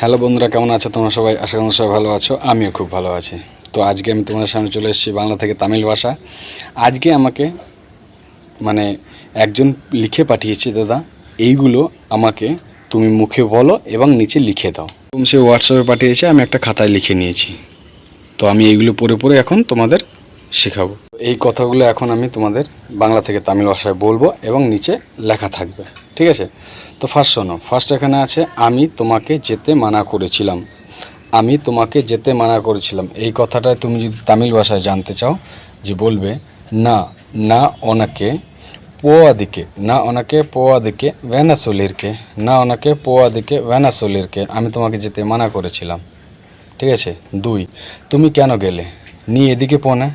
Hello বন্ধুরা, কেমন আছো? তোমরা সবাই? আশা করি সবাই ভালো আছো। আমিও খুব ভালো আছি। তো আজকে আমি তোমাদের সামনে চলে এসেছি বাংলা থেকে তামিল ভাষা। আজকে আমাকে মানে একজন লিখে পাঠিয়েছে দাদা। এইগুলো আমাকে তুমি মুখে বলো এবং নিচে লিখে দাও। এবং সে হোয়াটসঅ্যাপে পাঠিয়েছে, আমি একটা খাতায় লিখে নিয়েছি। তো আমি এইগুলো পড়ে পড়ে এখন তোমাদের শেখাবো। এই কথাগুলো এখন আমি তোমাদের বাংলা থেকে তামিল ভাষায় বলব এবং নিচে লেখা থাকবে। ঠিক আছে? তো ফার্স্ট শোনো ফার্স্ট এখানে আছে, আমি তোমাকে যেতে মানা করেছিলাম। আমি তোমাকে যেতে মানা করেছিলাম। এই কথাটা তুমি যদি তামিল ভাষায় জানতে চাও, যে বলবে, না না ওনাকে পোয়াদিকে না ওনাকে পোয়াদিকে ভ্যানাসোলিরকে না ওনাকে পোয়াদিকে ভ্যানাসোলিরকে আমি তোমাকে যেতে মানা করেছিলাম। ঠিক আছে? দুই, তুমি কেন গেলে? নি এদিকে পনে।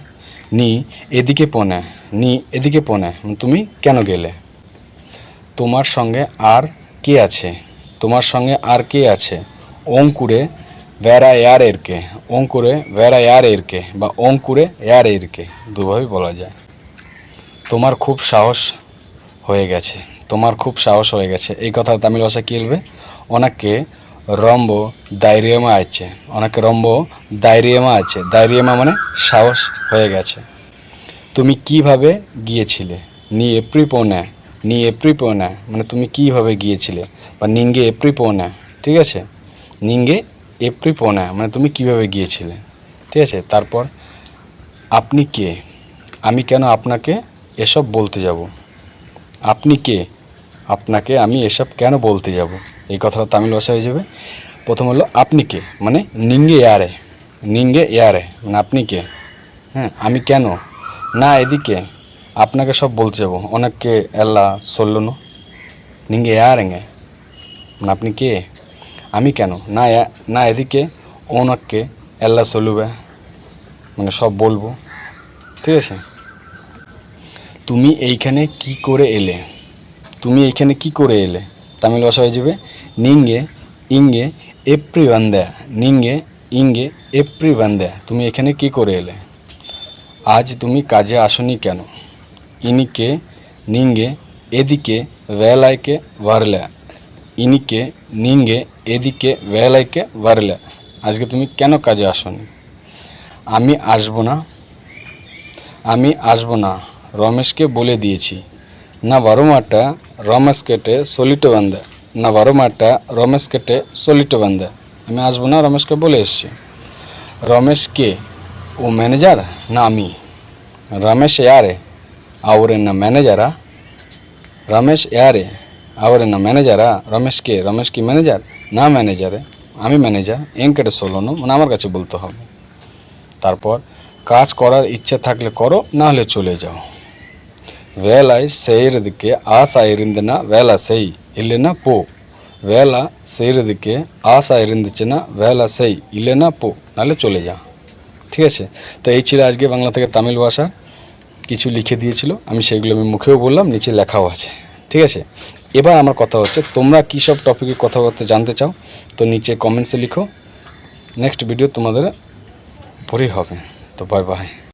নি এদিকে পনে, নি এদিকে পনে, তুমি কেন গেলে? তোমার সঙ্গে আর কে আছে? তোমার সঙ্গে আর কে আছে? অঙ্কুরে ভেড়া ইয়ার এরকে অঙ্কুরে ভেড়া ইয়ার এরকে বা অঙ্কুরে ইয়ার এরকে দুভাবেই বলা যায়। তোমার খুব সাহস হয়ে গেছে। তোমার খুব সাহস হয়ে গেছে। এই কথা তামিল ভাষা কী বলবে? ওনাকে রম্ব দাইরিয়ামা আছে। ওনাকে রম্ব দাইরিয়ামা আছে। দাইরিয়ামা মানে সাহস। হয়ে গেছে। তুমি কীভাবে গিয়েছিলে? নি এপ্রিপোনে নি এপ্রিপোনে মানে তুমি কীভাবে গিয়েছিলে? বা নিঙ্গে এপ্রিপোনে ঠিক আছে? নিঙ্গে এপ্রিপোনে মানে তুমি কীভাবে গিয়েছিলে? ঠিক আছে? তারপর আপনি কে? আমি কেন আপনাকে এসব বলতে যাব? আপনি কে? আপনাকে আমি এসব কেন বলতে যাব? এই কথাটা তামিল ভাষা হয়ে যাবে। প্রথম হলো আপনি কে? মানে নিঙ্গে ইয়ারে নিঙ্গে ইয়ারে মানে আপনি কে? হ্যাঁ আমি কেন? না, এদিকে। আপনাকে সব বলতে যাব। অনেককে এল্লা সল্লনো। নিঙ্গে আর ইয়ারেঙ্গে মানে আপনি কে? আমি কেন? না না, এদিকে ওনাকে এল্লা সলুবে মানে সব বলব। ঠিক আছে? তুমি এইখানে কি করে এলে? তুমি এইখানে কি করে এলে? তামিল ভাষা হয়ে যাবে। নিঙ্গে, ইঙ্গে এপ্রি বান্দা নিঙ্গে, ইঙ্গে এপ্রি বান্দা তুমি এখানে কি করে এলে? আজ তুমি কাজে আসনি কেন? ইনিকে, নিঙ্গে, এদিকে, ওয়েলাইকে వరలే ইনিকে, নিঙ্গে, এদিকে, ওয়েলাইকে বাড়লে আজকে তুমি কেন কাজে আসনি? আমি আসব না। আমি আসব না, রমেশকে বলে দিয়েছি। না వరమాట রমেশ কেটে সলিটো বান্ধে। না వరమాట রমেশ কেটে সলিটো বান্ধে। আমি আসব না, রমেশকে বলে এসেছি। রমেশকে কে ও ম্যানেজার না আমি ರಮೇಶ್ ಯಾರೇ ಅವರನ್ನ ಮ್ಯಾನೇಜರಾ রমেশ ಯಾರೇ ಅವರನ್ನ ম্যানেজারা রমেশ কে রমেশ কি ম্যানেজার না ম্যানেজারে আমি ম্যানেজার এম কেটে সোলোনো মানে আমার কাছে বলতে হবে তারপর কাজ করার ইচ্ছে থাকলে করো না হলে চলে যাও வேலை செய்கிறதுக்கு ஆசை இருந்துன்னா வேலை செய் இல்லைன்னா போ வேலை செய்கிறதுக்கு আশা இருந்துச்சுன்னா வேலை செய் இல்லைன்னா পো নাহলে চলে যা ঠিক আছে? তো এই ছিল আজকে বাংলা থেকে তামিল ভাষা। কিছু লিখে দিয়েছিল, আমি সেগুলো আমি মুখেও বললাম, নিচে লেখাও আছে। ঠিক আছে? এবার আমার কথা হচ্ছে, তোমরা কী সব টপিকে কথাবার্তা জানতে চাও, তো নিচে কমেন্টসে লিখো। নেক্সট ভিডিও তোমাদের পরেই হবে। তো বাই বাই